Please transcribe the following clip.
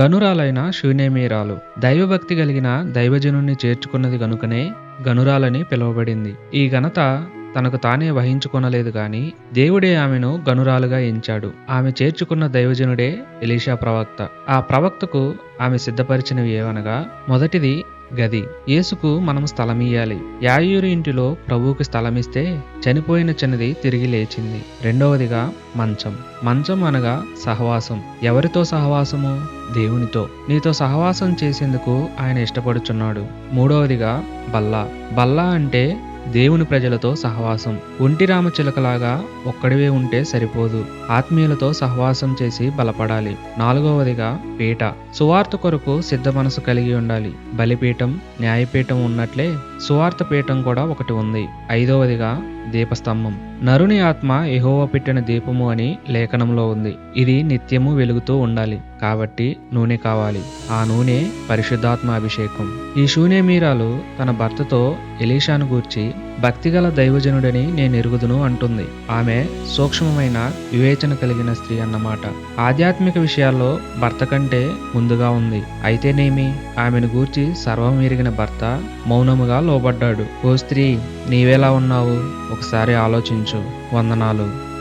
గనురాలైన శూన్యమీరాలు దైవభక్తి కలిగిన దైవజనుణ్ణి చేర్చుకున్నది గనుకనే గనురాలని పిలువబడింది. ఈ ఘనత తనకు తానే వహించుకొనలేదు గాని దేవుడే ఆమెను గనురాలుగా ఎంచాడు. ఆమె చేర్చుకున్న దైవజనుడే ఎలీషా ప్రవక్త. ఆ ప్రవక్తకు ఆమె సిద్ధపరిచినవి ఏవనగా మొదటిది గది. యేసుకు మనం స్థలమియ్యాలి. యాయూరు ఇంటిలో ప్రభువుకి స్థలమిస్తే చనిపోయిన చిన్నది తిరిగి లేచింది. రెండవదిగా మంచం. మంచం అనగా సహవాసం. ఎవరితో సహవాసము? దేవునితో. నీతో సహవాసం చేసేందుకు ఆయన ఇష్టపడుచున్నాడు. మూడవదిగా బల్ల. బల్ల అంటే దేవుని ప్రజలతో సహవాసం. ఒంటి రామచిలకలాగా ఒక్కడివే ఉంటే సరిపోదు. ఆత్మీయులతో సహవాసం చేసి బలపడాలి. నాలుగవదిగా పీట సువార్త కొరకు సిద్ధ మనసు కలిగి ఉండాలి. బలిపీఠం న్యాయపీఠం ఉన్నట్లే సువార్త పీఠం కూడా ఒకటి ఉంది. ఐదవదిగా దీపస్తంభం. నరుని ఆత్మ ఎహోవ పెట్టిన దీపము అని లేఖనంలో ఉంది. ఇది నిత్యము వెలుగుతూ ఉండాలి. కాబట్టి నూనె కావాలి. ఆ నూనె పరిశుద్ధాత్మ అభిషేకం. ఈ శూన్యమీరాలు తన భర్తతో ఎలీషాను గూర్చి భక్తిగల దైవజనుడని నేను ఎరుగుదును అంటుంది. ఆమె సూక్ష్మమైన వివేచన కలిగిన స్త్రీ అన్నమాట. ఆధ్యాత్మిక విషయాల్లో భర్త కంటే ముందుగా ఉంది. అయితేనేమి? ఆమెను గూర్చి సర్వం ఎరిగిన భర్త మౌనముగా లోబడ్డాడు. ఓ స్త్రీ నీవెలా ఉన్నావు? ఒకసారి ఆలోచించు. వందనాలు.